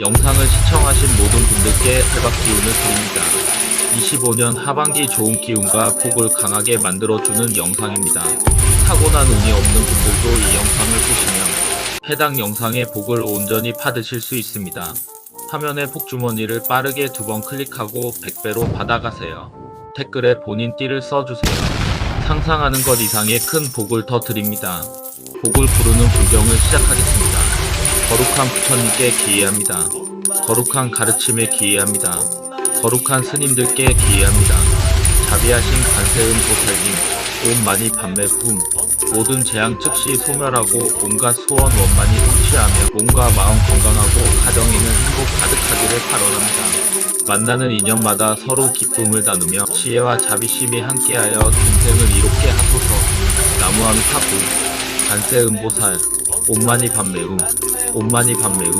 영상을 시청하신 모든 분들께 대박 기운을 드립니다. 25년 하반기 좋은 기운과 복을 강하게 만들어주는 영상입니다. 타고난 운이 없는 분들도 이 영상을 보시면 해당 영상의 복을 온전히 받으실 수 있습니다. 화면의 복주머니를 빠르게 두 번 클릭하고 100배로 받아가세요. 댓글에 본인 띠를 써주세요. 상상하는 것 이상의 큰 복을 더 드립니다. 복을 부르는 불경을 시작하겠습니다. 거룩한 부처님께 기회합니다. 거룩한 가르침에 기회합니다. 거룩한 스님들께 기회합니다. 자비하신 관세음 보살님, 온 많이 판매 품, 모든 재앙 즉시 소멸하고 온갖 소원 원만히 성취하며 몸과 마음 건강하고 가정에는 행복 가득하기를 바라랍니다. 만나는 인연마다 서로 기쁨을 나누며 지혜와 자비심이 함께하여 중생을 이롭게 하소서. 나무아미 타구, 관세 음보살, 온만이 밤매움, 온만이 밤매움.